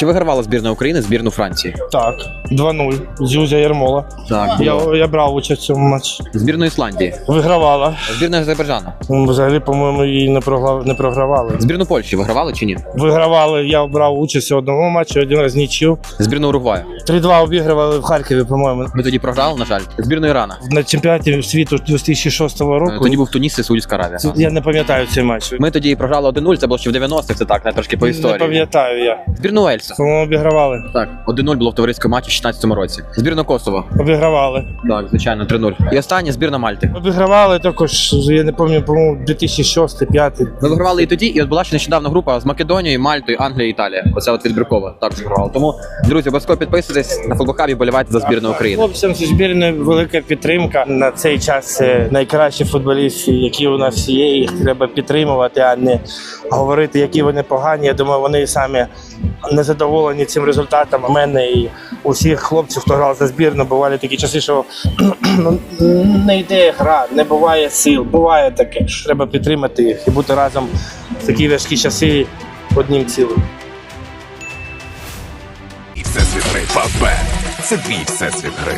Чи вигравала збірна України збірну Франції? Так, 2-0. Зюзя Єрмола. Так. Я, я брав участь в цьому матчі. Збірну Ісландії, Вигравала. збірна Азербайджану, Ну, Взагалі, по-моєму, її не, програв... не програвали. збірну Польщі вигравали чи ні? Вигравали, я брав участь у одному матчі, один раз нічю. Збірну Уругваю. 3-2 обігрували в Харкові, по-моєму. Ми тоді програли, на жаль. Збірну Ірану. На чемпіонаті світу 2006 Е, року. Тоді був Туніс і Саудівська Аравія. Це- Я не пам'ятаю цей матч. Ми тоді програли 1-0, це було ще в 90-х, це так, не трошки по Не історії. пам'ятаю я. Збірну По-моєму, обігравали. Так, 1-0 було в товариському матчі в 16-му році. Збірну Косово. Обігравали. Так, звичайно, 3-0. І останнє збірна Мальти. Обігравали також, я не пам'ятаю, по-моєму, 2006-2005. Ми вигравали і тоді, і от була ще нещодавно група з Македонією, Мальтою, Англією, Італія. Оце от відбіркова також вигравала. Тому, друзі, обов'язково підписуйтесь на футболхабі, болівайте за збірну України. Хлопцям зі збірної велика підтримка. На цей час це найкращі футболісти, які у нас є. Їх треба підтримувати, а не говорити, які вони погані. Я думаю, вони самі не задоволені цим результатом. У мене і у всіх хлопців, хто грав за збірну, бували такі часи, що ну, не йде гра, не буває сил. Буває таке. Треба підтримати їх і бути разом в такі важкі часи одним цілим. І всесвіт гри Фавбет. Це твій всесвіт гри.